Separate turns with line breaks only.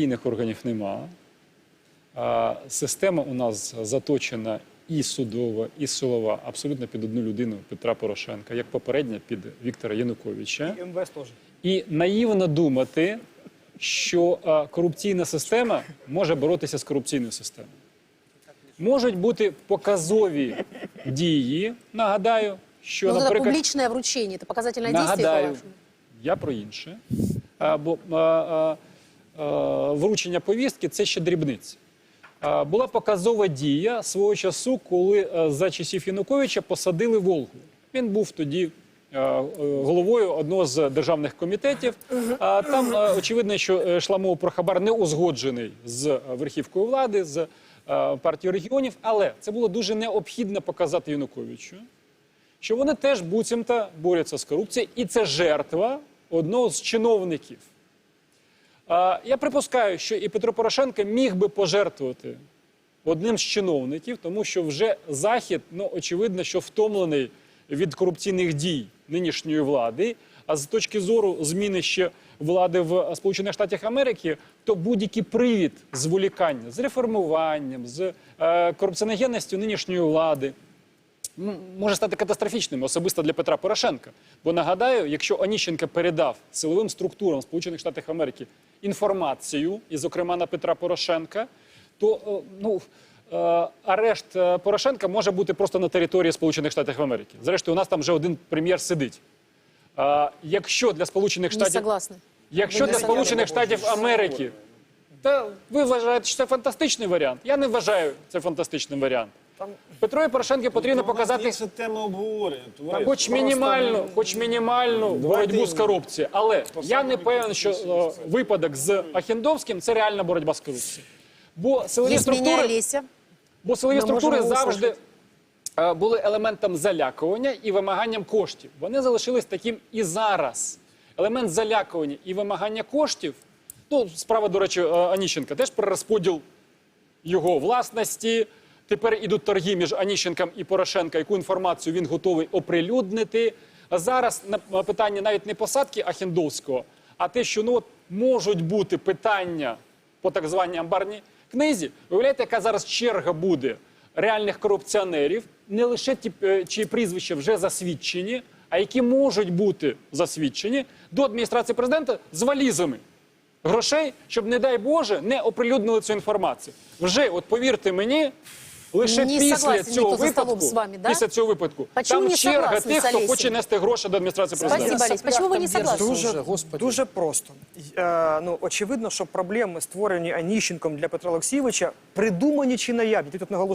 Інших органів нема. Система у нас заточена і судова, і силова абсолютно під одну людину Петра Порошенка, як попередня під Віктора Януковича.
І МВС теж.
І наївно думати, що корупційна система може боротися з корупційною системою. Можуть бути показові дії. Нагадаю, що,
Ну,
наприклад,
публичное вручение, это показательное действие,
Нагадаю,
по-вашему?
я про інше. А, Бо а, а, а, вручення повістки це ще дрібниці. Була показова дія свого часу, коли за часів Януковича посадили Волгу. Він був тоді е, головою одного з державних комітетів. Там очевидно, що е, йшла мова про хабар не узгоджений з е, верхівкою влади, з е, партією регіонів, але це було дуже необхідно показати Януковичу що вони теж буцімто борються з корупцією, і це жертва одного з чиновників. Я припускаю, що і Петро Порошенко міг би пожертвувати одним з чиновників, тому що вже Захід, ну очевидно, що втомлений від корупційних дій нинішньої влади. А з точки зору зміни ще влади в Сполучених Штатах Америки, то будь-який привід зволікання з реформуванням, з е, корупціоногенністю нинішньої влади може стати катастрофічним особисто для Петра Порошенка. Бо нагадаю, якщо Оніщенко передав силовим структурам Сполучених Штатів Америки інформацію, і, зокрема, на Петра Порошенка, то е, ну. е, Арешт е, Порошенка може бути просто на території Сполучених Штатів Америки. Зрештою, у нас там вже один прем'єр сидить. Якщо для Сполучених
Не
Штатів
согласна.
Якщо для Сполучених Штатів Америки, та ви вважаєте, що це фантастичний варіант. Я не вважаю це фантастичним варіантом. Петро і Порошенко потрібно показати
Це тема обговорення.
хоч мінімальну, хоч мінімальну боротьбу з корупцією. Але я не певен, що е, випадок з Ахендовським це реальна боротьба з корупцією. Бо силові структури Бо силові структури завжди е, були елементом залякування і вимаганням коштів. Вони залишились таким і зараз. Елемент залякування і вимагання коштів. Ну, справа, до речі, е, Аніщенка теж про розподіл його власності. Тепер ідуть торги між Аніщенком і Порошенка, яку інформацію він готовий оприлюднити. Зараз на питання навіть не посадки Ахендовського, а те, що ну от можуть бути питання по так званій амбарній книзі. Виявляєте, яка зараз черга буде реальних корупціонерів, не лише ті, е, чиї прізвища вже засвідчені, а які можуть бути засвідчені до адміністрації президента з валізами грошей, щоб, не дай Боже, не оприлюднили цю інформацію. Вже, от повірте мені, лише
Не
після
согласен
цього
никто за столом
випадку,
с вами, да?
після цього випадку,
Почему
там
не
черга
согласны
тих,
с
хто
Олесей?
хоче нести гроші до адміністрації президента.
Спасибо, Олесь. Почему вы не согласны?
Дуже,
Вже, господи.
дуже просто. Е, ну, очевидно, що проблеми, створені Аніщенком для Петра Олексійовича, придумані чи наявні. Ти тут наголошував.